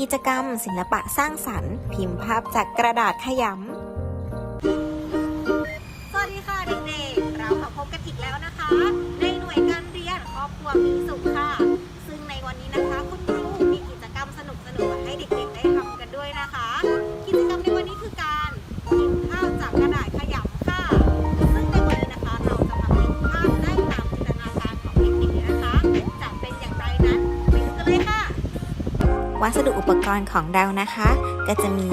กิจกรรม ศิลปะสร้างสรรค์ พิมพ์ภาพจากกระดาษขยำ สวัสดีค่ะเด็กๆ เรามาพบกันอีกแล้วนะคะ ในหน่วยการเรียนครอบครัวมีสุขค่ะ ซึ่งในวันนี้นะคะ วัสดุอุปกรณ์ของเรานะคะ ก็จะมี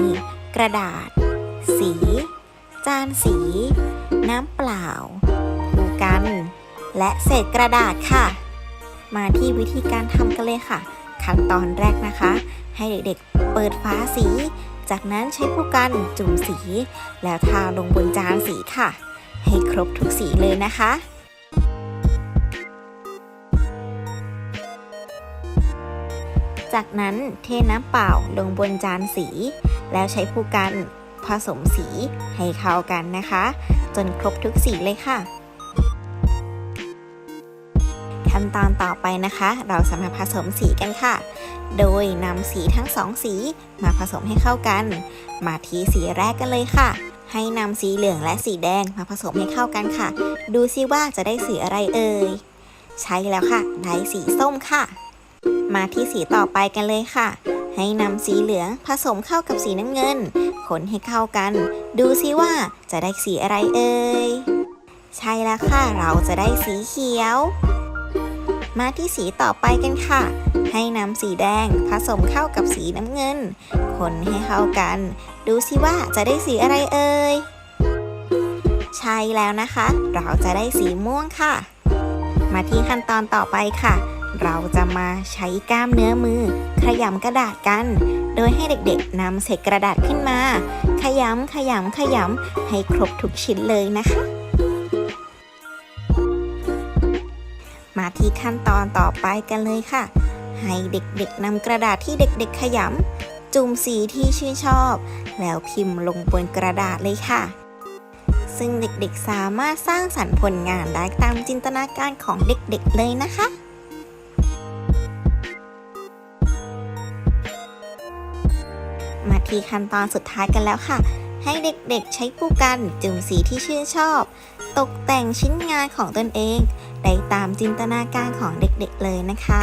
กระดาษ สี จานสี น้ำเปล่าภูกัน และเศษกระดาษค่ะ มาที่วิธีการทำกันเลยค่ะ ขั้นตอนแรกนะคะ ให้เด็กๆเปิดฝาสี จากนั้นใช้ผู้กันจุ่มสี แล้วทาลงบนจานสีค่ะ ให้ครบทุกสีเลยนะคะ จากนั้นเทน้ำเปล่าลงบนจานสี แล้วใช้ผู้กันผสมสีให้เข้ากันนะคะ จนครบทุกสีเลยค่ะ ขั้นตอนต่อไปนะคะ เราจะมาผสมสีกันค่ะ โดยนำสีทั้งสองสีมาผสมให้เข้ากัน มาที่สีแรกกันเลยค่ะ ให้นำสีเหลืองและสีแดงมาผสมให้เข้ากันค่ะ ดูซิว่าจะได้สีอะไรเอ่ย ใช่แล้วค่ะ ได้สีส้มค่ะ มาที่สีต่อไปกันเลยค่ะ ให้นำสีเหลืองผสมเข้ากับสีน้ำเงิน คนให้เข้ากัน ดูซิว่าจะได้สีอะไรเอ่ย ใช่แล้วค่ะเราจะได้สีเขียว มาที่สีต่อไปกันค่ะ ให้นำสีแดงผสมเข้ากับสีน้ำเงิน คนให้เข้ากัน ดูซิว่าจะได้สีอะไรเอ่ย ใช่แล้วนะคะ เราจะได้สีม่วงค่ะ มาที่ขั้นตอนต่อไปค่ะ เราจะมาใช้กล้ามเนื้อมือ ขยำกระดาษกัน โดยให้เด็กๆนำเศษกระดาษขึ้นมา ขยำขยำขยำให้ครบทุกชิ้นเลยนะคะ มาที่ขั้นตอนต่อไปกันเลยค่ะ ให้เด็กๆนำกระดาษที่เด็กๆ ขยำจุ่มสีที่ชื่นชอบ แล้วพิมพ์ลงบนกระดาษเลยค่ะซึ่งเด็กๆ สามารถสร้างสรรค์ผลงานได้ตามจินตนาการของเด็กๆ เลยนะคะ มาที่ขั้นตอนสุดท้ายกันแล้วค่ะ ให้เด็กๆใช้ผู้กันจุ่มสีที่ชื่นชอบ ตกแต่งชิ้นงานของตนเอง ได้ตามจินตนาการของเด็กๆเลยนะคะ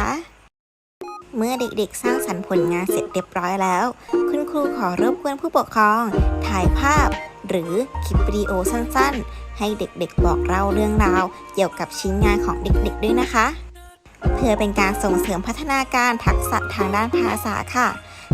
เมื่อเด็กๆสร้างสรรค์ผลงานเสร็จเรียบร้อยแล้ว คุณครูขอรบกวนผู้ปกครอง ถ่ายภาพ หรือคลิปวิดีโอสั้นๆ ให้เด็กๆบอกเล่าเรื่องราว เกี่ยวกับชิ้นงานของเด็กๆด้วยนะคะ เพื่อเป็นการส่งเสริมพัฒนาการทักษะทางด้านภาษาค่ะ